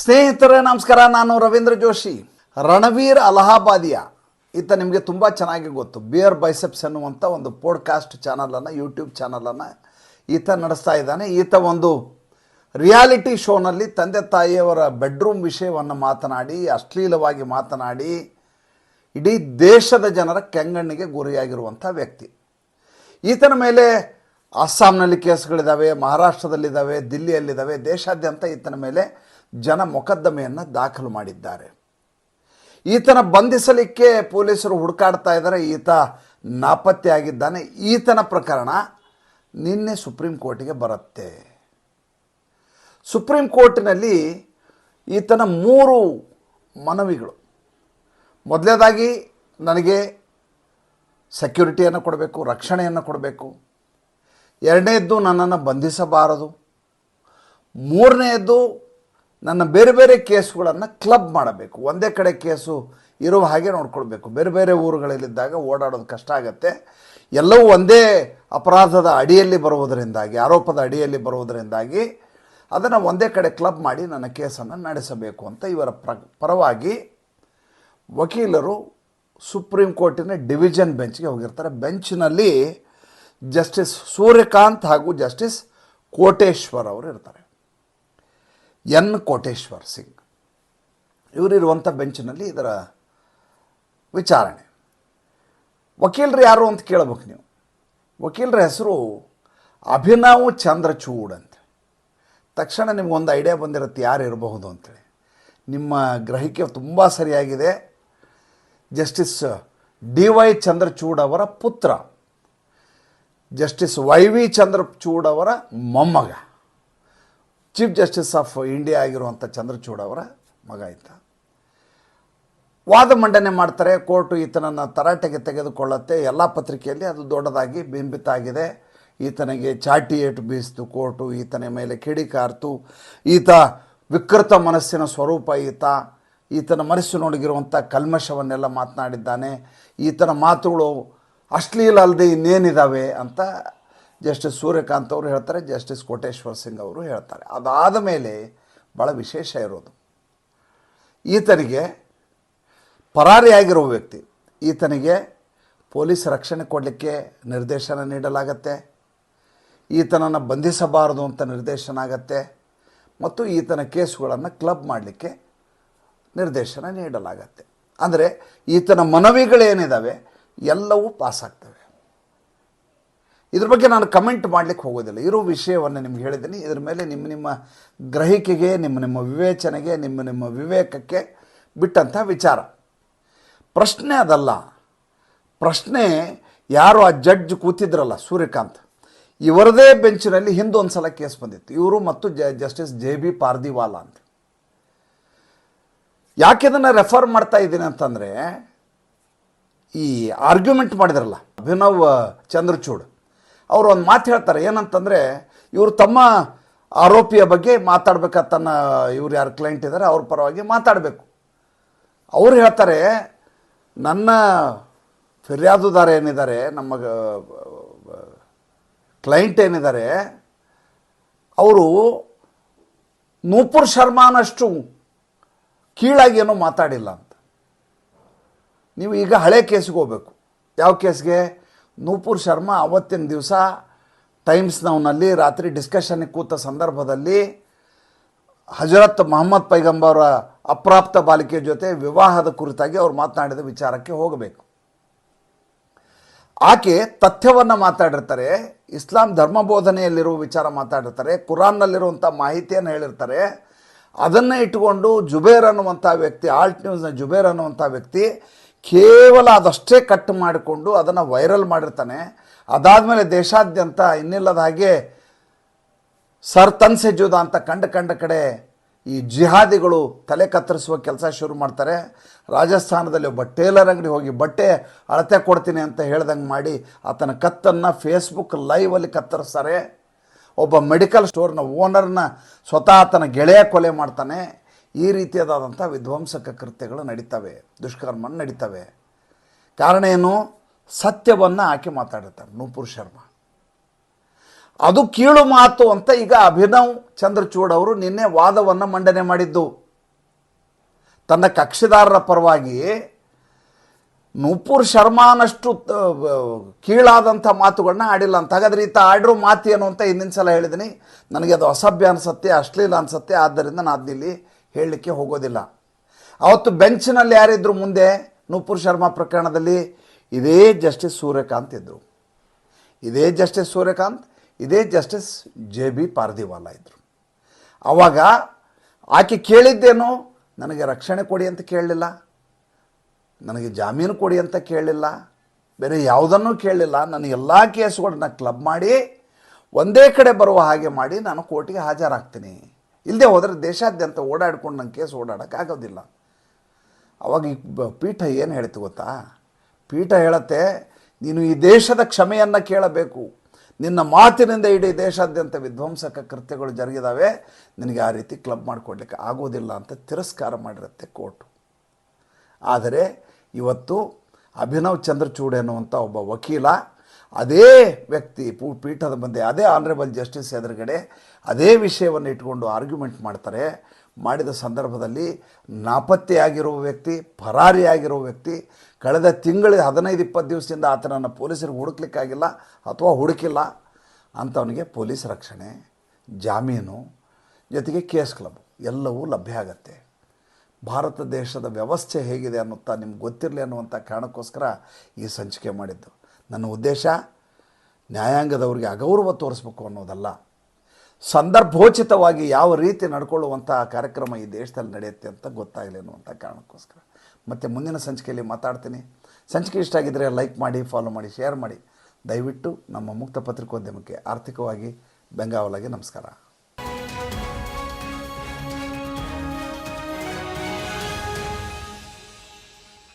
ಸ್ನೇಹಿತರೇ, ನಮಸ್ಕಾರ. ನಾನು ರವೀಂದ್ರ ಜೋಶಿ. ರಣವೀರ್ ಅಲಹಾಬಾದಿಯ. ಈತ ನಿಮಗೆ ತುಂಬ ಚೆನ್ನಾಗಿ ಗೊತ್ತು. ಬಿಯರ್ ಬೈಸೆಪ್ಸ್ ಅನ್ನುವಂಥ ಒಂದು ಪೋಡ್ಕಾಸ್ಟ್ ಚಾನಲನ್ನು ಯೂಟ್ಯೂಬ್ ಚಾನಲನ್ನು ಈತ ನಡೆಸ್ತಾ ಇದ್ದಾನೆ. ಈತ ಒಂದು ರಿಯಾಲಿಟಿ ಶೋನಲ್ಲಿ ತಂದೆ ತಾಯಿಯವರ ಬೆಡ್ರೂಮ್ ವಿಷಯವನ್ನು ಮಾತನಾಡಿ, ಅಶ್ಲೀಲವಾಗಿ ಮಾತನಾಡಿ, ಇಡೀ ದೇಶದ ಜನರ ಕೆಂಗಣ್ಣಿಗೆ ಗುರಿಯಾಗಿರುವಂಥ ವ್ಯಕ್ತಿ. ಈತನ ಮೇಲೆ ಅಸ್ಸಾಂನಲ್ಲಿ ಕೇಸ್ಗಳಿದ್ದಾವೆ ಮಹಾರಾಷ್ಟ್ರದಲ್ಲಿದ್ದಾವೆ ದಿಲ್ಲಿಯಲ್ಲಿದ್ದಾವೆ ದೇಶಾದ್ಯಂತ ಈತನ ಮೇಲೆ ಜನ ಮೊಕದ್ದಮೆಯನ್ನು ದಾಖಲು ಮಾಡಿದ್ದಾರೆ. ಈತನ ಬಂಧಿಸಲಿಕ್ಕೆ ಪೊಲೀಸರು ಹುಡುಕಾಡ್ತಾ ಇದ್ದಾರೆ. ಈತ ನಾಪತ್ತೆ ಆಗಿದ್ದಾನೆ. ಈತನ ಪ್ರಕರಣ ನಿನ್ನೆ ಸುಪ್ರೀಂ ಕೋರ್ಟಿಗೆ ಬರುತ್ತೆ. ಸುಪ್ರೀಂ ಕೋರ್ಟಿನಲ್ಲಿ ಈತನ ಮೂರು ಮನವಿಗಳು. ಮೊದಲನೇದಾಗಿ ನನಗೆ ಸೆಕ್ಯೂರಿಟಿಯನ್ನು ಕೊಡಬೇಕು, ರಕ್ಷಣೆಯನ್ನು ಕೊಡಬೇಕು. ಎರಡನೇದ್ದು ನನ್ನನ್ನು ಬಂಧಿಸಬಾರದು. ಮೂರನೆಯದ್ದು ನನ್ನ ಬೇರೆ ಬೇರೆ ಕೇಸುಗಳನ್ನು ಕ್ಲಬ್ ಮಾಡಬೇಕು. ಒಂದೇ ಕಡೆ ಕೇಸು ಇರುವ ಹಾಗೆ ನೋಡ್ಕೊಳ್ಬೇಕು. ಬೇರೆ ಬೇರೆ ಊರುಗಳಲ್ಲಿದ್ದಾಗ ಓಡಾಡೋದು ಕಷ್ಟ ಆಗುತ್ತೆ. ಎಲ್ಲವೂ ಒಂದೇ ಅಪರಾಧದ ಅಡಿಯಲ್ಲಿ ಬರುವುದರಿಂದಾಗಿ, ಆರೋಪದ ಅಡಿಯಲ್ಲಿ ಬರುವುದರಿಂದಾಗಿ ಅದನ್ನು ಒಂದೇ ಕಡೆ ಕ್ಲಬ್ ಮಾಡಿ ನನ್ನ ಕೇಸನ್ನು ನಡೆಸಬೇಕು ಅಂತ ಇವರ ಪ್ರ, ಪರವಾಗಿ ವಕೀಲರು ಸುಪ್ರೀಂ ಕೋರ್ಟಿನ ಡಿವಿಷನ್ ಬೆಂಚ್ಗೆ ಹೋಗಿರ್ತಾರೆ. ಬೆಂಚ್ನಲ್ಲಿ ಜಸ್ಟಿಸ್ ಸೂರ್ಯಕಾಂತ್ ಹಾಗೂ ಜಸ್ಟಿಸ್ ಕೋಟೇಶ್ವರ್ ಅವರು ಇರ್ತಾರೆ. ಎನ್ ಕೋಟೇಶ್ವರ್ ಸಿಂಗ್. ಇವರಿರುವಂಥ ಬೆಂಚಿನಲ್ಲಿ ಇದರ ವಿಚಾರಣೆ. ವಕೀಲರು ಯಾರು ಅಂತ ಕೇಳಬೇಕು ನೀವು? ವಕೀಲರ ಹೆಸರು ಅಭಿನವ್ ಚಂದ್ರಚೂಡ್ ಅಂತ. ತಕ್ಷಣ ನಿಮಗೊಂದು ಐಡಿಯಾ ಬಂದಿರುತ್ತೆ ಯಾರು ಇರಬಹುದು ಅಂತೇಳಿ. ನಿಮ್ಮ ಗ್ರಹಿಕೆ ತುಂಬ ಸರಿಯಾಗಿದೆ. ಜಸ್ಟಿಸ್ ಡಿ ವೈ ಚಂದ್ರಚೂಡ್ ಅವರ ಪುತ್ರ. ಜಸ್ಟಿಸ್ ವೈ ವಿ ಚಂದ್ರಚೂಡ್ ಅವರ ಮೊಮ್ಮಗ. ಚೀಫ್ ಜಸ್ಟಿಸ್ ಆಫ್ ಇಂಡಿಯಾ ಆಗಿರುವಂಥ ಚಂದ್ರಚೂಡ್ ಅವರ ಮಗ ಆಯ್ತ ವಾದ ಮಂಡನೆ ಮಾಡ್ತಾರೆ, ಕೋರ್ಟು ಈತನನ್ನು ತರಾಟೆಗೆ ತೆಗೆದುಕೊಳ್ಳುತ್ತೆ. ಎಲ್ಲ ಪತ್ರಿಕೆಯಲ್ಲಿ ಅದು ದೊಡ್ಡದಾಗಿ ಬಿಂಬಿತ ಆಗಿದೆ. ಈತನಿಗೆ ಚಾಟಿ ಏಟು ಬೀಸಿತು, ಕೋರ್ಟು ಈತನ ಮೇಲೆ ಕಿಡಿಕಾರ್ತು ಈತ ವಿಕೃತ ಮನಸ್ಸಿನ ಸ್ವರೂಪ ಈತ. ಈತನ ಮನಸ್ಸಿನೊಳಗಿರುವಂಥ ಕಲ್ಮಶವನ್ನೆಲ್ಲ ಮಾತನಾಡಿದ್ದಾನೆ. ಈತನ ಮಾತುಗಳು ಅಶ್ಲೀಲ ಅಲ್ಲದೆ ಇನ್ನೇನಿದ್ದಾವೆ ಅಂತ ಜಸ್ಟಿಸ್ ಸೂರ್ಯಕಾಂತ್ ಅವರು ಹೇಳ್ತಾರೆ, ಜಸ್ಟಿಸ್ ಕೋಟೇಶ್ವರ್ ಸಿಂಗ್ ಅವರು ಹೇಳ್ತಾರೆ. ಅದಾದ ಮೇಲೆ ಭಾಳ ವಿಶೇಷ ಇರೋದು. ಈತನಿಗೆ ಪರಾರಿಯಾಗಿರುವ ವ್ಯಕ್ತಿ, ಈತನಿಗೆ ಪೊಲೀಸ್ ರಕ್ಷಣೆ ಕೊಡಲಿಕ್ಕೆ ನಿರ್ದೇಶನ ನೀಡಲಾಗತ್ತೆ, ಈತನನ್ನು ಬಂಧಿಸಬಾರದು ಅಂತ ನಿರ್ದೇಶನ ಆಗತ್ತೆ, ಮತ್ತು ಈತನ ಕೇಸುಗಳನ್ನು ಕ್ಲಬ್ ಮಾಡಲಿಕ್ಕೆ ನಿರ್ದೇಶನ ನೀಡಲಾಗತ್ತೆ. ಅಂದರೆ ಈತನ ಮನವಿಗಳೇನಿದ್ದಾವೆ ಎಲ್ಲವೂ ಪಾಸಾಗ್ತವೆ. ಇದ್ರ ಬಗ್ಗೆ ನಾನು ಕಮೆಂಟ್ ಮಾಡಲಿಕ್ಕೆ ಹೋಗೋದಿಲ್ಲ. ಇರೋ ವಿಷಯವನ್ನು ನಿಮ್ಗೆ ಹೇಳಿದ್ದೀನಿ. ಇದ್ರ ಮೇಲೆ ನಿಮ್ಮ ನಿಮ್ಮ ಗ್ರಹಿಕೆಗೆ, ನಿಮ್ಮ ನಿಮ್ಮ ವಿವೇಚನೆಗೆ, ನಿಮ್ಮ ನಿಮ್ಮ ವಿವೇಕಕ್ಕೆ ಬಿಟ್ಟಂಥ ವಿಚಾರ. ಪ್ರಶ್ನೆ ಅದಲ್ಲ. ಪ್ರಶ್ನೆ ಯಾರು ಆ ಜಡ್ಜ್ ಕೂತಿದ್ರಲ್ಲ, ಸೂರ್ಯಕಾಂತ್. ಇವರದೇ ಬೆಂಚಿನಲ್ಲಿ ಹಿಂದೊಂದು ಸಲ ಕೇಸ್ ಬಂದಿತ್ತು. ಇವರು ಮತ್ತು ಜಸ್ಟಿಸ್ ಜೆ ಬಿ ಪಾರ್ದಿವಾಲ ಅಂತ. ಯಾಕೆ ಇದನ್ನು ರೆಫರ್ ಮಾಡ್ತಾ ಇದ್ದೀನಿ ಅಂತಂದರೆ, ಈ ಆರ್ಗ್ಯುಮೆಂಟ್ ಮಾಡಿದ್ರಲ್ಲ, ಅಭಿನವ್, ಚಂದ್ರಚೂಡ್. ಅವರು ಒಂದು ಮಾತು ಹೇಳ್ತಾರೆ. ಏನಂತಂದರೆ, ಇವರು ತಮ್ಮ ಆರೋಪಿಯ ಬಗ್ಗೆ ಮಾತಾಡ್ಬೇಕಾದ ತನ್ನ ಇವ್ರು ಯಾರು ಕ್ಲೈಂಟ್ ಇದ್ದಾರೆ ಅವ್ರ ಪರವಾಗಿ ಮಾತಾಡಬೇಕು. ಅವ್ರು ಹೇಳ್ತಾರೆ, ನನ್ನ ಫಿರ್ಯಾದುದಾರ ಏನಿದ್ದಾರೆ, ನಮ್ಮ ಕ್ಲೈಂಟ್ ಏನಿದ್ದಾರೆ, ಅವರು ನೂಪುರ್ ಶರ್ಮಾನಷ್ಟು ಕೀಳಾಗಿ ಏನೂ ಮಾತಾಡಿಲ್ಲ ಅಂತ. ನೀವು ಈಗ ಹಳೆ ಕೇಸಿಗೆ ಹೋಗ್ಬೇಕು. ಯಾವ ಕೇಸ್ಗೆ? ನೂಪುರ್ ಶರ್ಮಾ ಅವತ್ತಿನ ದಿವಸ ಟೈಮ್ಸ್ ನೌನಲ್ಲಿ ರಾತ್ರಿ ಡಿಸ್ಕಷನ್ಗೆ ಕೂತ ಸಂದರ್ಭದಲ್ಲಿ ಹಜರತ್ ಮೊಹಮ್ಮದ್ ಪೈಗಂಬರ ಅಪ್ರಾಪ್ತ ಬಾಲಿಕೆಯ ಜೊತೆ ವಿವಾಹದ ಕುರಿತಾಗಿ ಅವರು ಮಾತನಾಡಿದ ವಿಚಾರಕ್ಕೆ ಹೋಗಬೇಕು. ಆಕೆ ತಥ್ಯವನ್ನು ಮಾತಾಡಿರ್ತಾರೆ, ಇಸ್ಲಾಂ ಧರ್ಮ ಬೋಧನೆಯಲ್ಲಿರುವ ವಿಚಾರ ಮಾತಾಡಿರ್ತಾರೆ ಕುರಾನ್ನಲ್ಲಿರುವಂಥ ಮಾಹಿತಿಯನ್ನು ಹೇಳಿರ್ತಾರೆ. ಅದನ್ನು ಇಟ್ಟುಕೊಂಡು ಜುಬೇರ್ ಅನ್ನುವಂಥ ವ್ಯಕ್ತಿ ಆಲ್ಟ್ ನ್ಯೂಸ್ನ ಜುಬೇರ್ ಅನ್ನುವಂಥ ವ್ಯಕ್ತಿ ಕೇವಲ ಅದಷ್ಟೇ ಕಟ್ ಮಾಡಿಕೊಂಡು ಅದನ್ನು ವೈರಲ್ ಮಾಡಿರ್ತಾನೆ. ಅದಾದಮೇಲೆ ದೇಶಾದ್ಯಂತ ಇನ್ನಿಲ್ಲದ ಹಾಗೆ ಸರ್ ಜೂದ ಅಂತ ಕಂಡ ಕಂಡ ಕಡೆ ಈ ಜಿಹಾದಿಗಳು ತಲೆ ಕತ್ತರಿಸುವ ಕೆಲಸ ಶುರು ಮಾಡ್ತಾರೆ. ರಾಜಸ್ಥಾನದಲ್ಲಿ ಒಬ್ಬ ಟೇಲರ್ ಅಂಗಡಿ ಹೋಗಿ ಬಟ್ಟೆ ಅಳತೆ ಕೊಡ್ತೀನಿ ಅಂತ ಹೇಳ್ದಂಗೆ ಮಾಡಿ ಆತನ ಕತ್ತನ್ನು ಫೇಸ್ಬುಕ್ ಲೈವಲ್ಲಿ ಕತ್ತರಿಸ್ತಾರೆ. ಒಬ್ಬ ಮೆಡಿಕಲ್ ಸ್ಟೋರ್ನ ಓನರ್ನ ಸ್ವತಃ ಆತನ ಗೆಳೆಯ ಕೊಲೆ ಮಾಡ್ತಾನೆ. ಈ ರೀತಿಯಾದಂಥ ವಿಧ್ವಂಸಕ ಕೃತ್ಯಗಳು ನಡೀತವೆ ದುಷ್ಕರ್ಮ ನಡೀತವೆ. ಕಾರಣ ಏನು? ಸತ್ಯವನ್ನು ಆಕೆ ಮಾತಾಡಿರ್ತಾರೆ, ನೂಪುರ್ ಶರ್ಮಾ. ಅದು ಕೀಳು ಮಾತು ಅಂತ ಈಗ ಅಭಿನವ್ ಚಂದ್ರಚೂಡ್ ಅವರು ನಿನ್ನೆ ವಾದವನ್ನು ಮಂಡನೆ ಮಾಡಿದ್ದು. ತನ್ನ ಕಕ್ಷಿದಾರರ ಪರವಾಗಿ ನೂಪುರ್ ಶರ್ಮಾನಷ್ಟು ಕೀಳಾದಂಥ ಮಾತುಗಳನ್ನ ಆಡಿಲ್ಲ ಅಂತ. ಹಾಗಾದ್ರೆ ಈತ ಆಡಿರೋ ಮಾತು ಏನು ಅಂತ ಹಿಂದಿನ ಸಲ ಹೇಳಿದ್ದೀನಿ ನನಗೆ ಅದು ಅಸಭ್ಯ ಅನಿಸುತ್ತೆ, ಅಶ್ಲೀಲ ಅನಿಸುತ್ತೆ. ಆದ್ದರಿಂದ ನಾನು ಅದನ್ನಿಲ್ಲಿ ಹೇಳಲಿಕ್ಕೆ ಹೋಗೋದಿಲ್ಲ. ಅವತ್ತು ಬೆಂಚ್ನಲ್ಲಿ ಯಾರಿದ್ರು ಮುಂದೆ ನೂಪುರ್ ಶರ್ಮಾ ಪ್ರಕರಣದಲ್ಲಿ ಇದೇ ಜಸ್ಟಿಸ್ ಸೂರ್ಯಕಾಂತ್ ಇದ್ದರು ಇದೇ ಜಸ್ಟಿಸ್ ಸೂರ್ಯಕಾಂತ್, ಇದೇ ಜಸ್ಟಿಸ್ ಜೆ ಬಿ ಪಾರ್ದಿವಾಲ ಇದ್ದರು ಆವಾಗ ಆಕೆ ಕೇಳಿದ್ದೇನು, ನನಗೆ ರಕ್ಷಣೆ ಕೊಡಿ ಅಂತ ಕೇಳಲಿಲ್ಲ, ನನಗೆ ಜಾಮೀನು ಕೊಡಿ ಅಂತ ಕೇಳಲಿಲ್ಲ, ಬೇರೆ ಯಾವುದನ್ನು ಕೇಳಲಿಲ್ಲ. ನನ್ನ ಎಲ್ಲ ಕೇಸುಗಳನ್ನ ಕ್ಲಬ್ ಮಾಡಿ, ಒಂದೇ ಕಡೆ ಬರುವ ಹಾಗೆ ಮಾಡಿ ನಾನು ಕೋರ್ಟಿಗೆ ಹಾಜರಾಗ್ತೀನಿ. ಇಲ್ಲದೆ ಹೋದರೆ ದೇಶಾದ್ಯಂತ ಓಡಾಡ್ಕೊಂಡು ನನ್ನ ಕೇಸ್ ಓಡಾಡೋಕ್ಕಾಗೋದಿಲ್ಲ ಅವಾಗ ಈ ಪೀಠ ಏನು ಹೇಳ್ತು ಗೊತ್ತಾ? ಪೀಠ ಹೇಳತ್ತೆ, ನೀನು ಈ ದೇಶದ ಕ್ಷಮೆಯನ್ನು ಕೇಳಬೇಕು. ನಿನ್ನ ಮಾತಿನಿಂದ ಇಡೀ ದೇಶಾದ್ಯಂತ ವಿಧ್ವಂಸಕ ಕೃತ್ಯಗಳು ಜರುಗಿದಾವೆ. ನಿನಗೆ ಆ ರೀತಿ ಕ್ಲಬ್ ಮಾಡಿಕೊಡ್ಲಿಕ್ಕೆ ಆಗೋದಿಲ್ಲ ಅಂತ ತಿರಸ್ಕಾರ ಮಾಡಿರುತ್ತೆ ಕೋರ್ಟು. ಆದರೆ ಇವತ್ತು ಅಭಿನವ್ ಚಂದ್ರಚೂಡ್ ಎನ್ನುವಂಥ ಒಬ್ಬ ವಕೀಲ ಅದೇ ವ್ಯಕ್ತಿ ಪೂ ಪೀಠದ ಮುಂದೆ, ಅದೇ ಆನರೇಬಲ್ ಜಸ್ಟಿಸ್ ಎದುರುಗಡೆ ಅದೇ ವಿಷಯವನ್ನು ಇಟ್ಕೊಂಡು ಆರ್ಗ್ಯುಮೆಂಟ್ ಮಾಡ್ತಾರೆ. ಮಾಡಿದ ಸಂದರ್ಭದಲ್ಲಿ ನಾಪತ್ತೆಯಾಗಿರುವ ವ್ಯಕ್ತಿ, ಪರಾರಿಯಾಗಿರುವ ವ್ಯಕ್ತಿ, ಕಳೆದ ತಿಂಗಳ ಹದಿನೈದು, ಇಪ್ಪತ್ತು ದಿವಸದಿಂದ ಆತನನ್ನು ಪೊಲೀಸರಿಗೆ ಹುಡುಕ್ಲಿಕ್ಕಾಗಿಲ್ಲ ಅಥವಾ ಹುಡುಕಿಲ್ಲ ಅಂಥವನಿಗೆ ಪೊಲೀಸ್ ರಕ್ಷಣೆ, ಜಾಮೀನು, ಜೊತೆಗೆ ಕೇಸ್ ಕ್ಲಬ್ ಎಲ್ಲವೂ ಲಭ್ಯ ಆಗತ್ತೆ. ಭಾರತ ದೇಶದ ವ್ಯವಸ್ಥೆ ಹೇಗಿದೆ ಅನ್ನುತ್ತಾ ನಿಮ್ಗೆ ಗೊತ್ತಿರಲಿ ಅನ್ನುವಂಥ ಕಾರಣಕ್ಕೋಸ್ಕರ ಈ ಸಂಚಿಕೆ ಮಾಡಿದ್ದು. ನನ್ನ ಉದ್ದೇಶ ನ್ಯಾಯಾಂಗದವರಿಗೆ ಅಗೌರವ ತೋರಿಸ್ಬೇಕು ಅನ್ನೋದಲ್ಲ. ಸಂದರ್ಭೋಚಿತವಾಗಿ ಯಾವ ರೀತಿ ನಡ್ಕೊಳ್ಳುವಂಥ ಕಾರ್ಯಕ್ರಮ ಈ ದೇಶದಲ್ಲಿ ನಡೆಯುತ್ತೆ ಅಂತ ಗೊತ್ತಾಗಲಿ ಅನ್ನುವಂಥ ಕಾರಣಕ್ಕೋಸ್ಕರ. ಮತ್ತು ಮುಂದಿನ ಸಂಚಿಕೆಯಲ್ಲಿ ಮಾತಾಡ್ತೀನಿ. ಸಂಚಿಕೆ ಇಷ್ಟ ಆಗಿದ್ದರೆ ಲೈಕ್ ಮಾಡಿ ಫಾಲೋ ಮಾಡಿ ಶೇರ್ ಮಾಡಿ. ದಯವಿಟ್ಟು ನಮ್ಮ ಮುಕ್ತ ಪತ್ರಿಕೋದ್ಯಮಕ್ಕೆ ಆರ್ಥಿಕವಾಗಿ ಬೆಂಗಾವಲಾಗಿ ನಮಸ್ಕಾರ.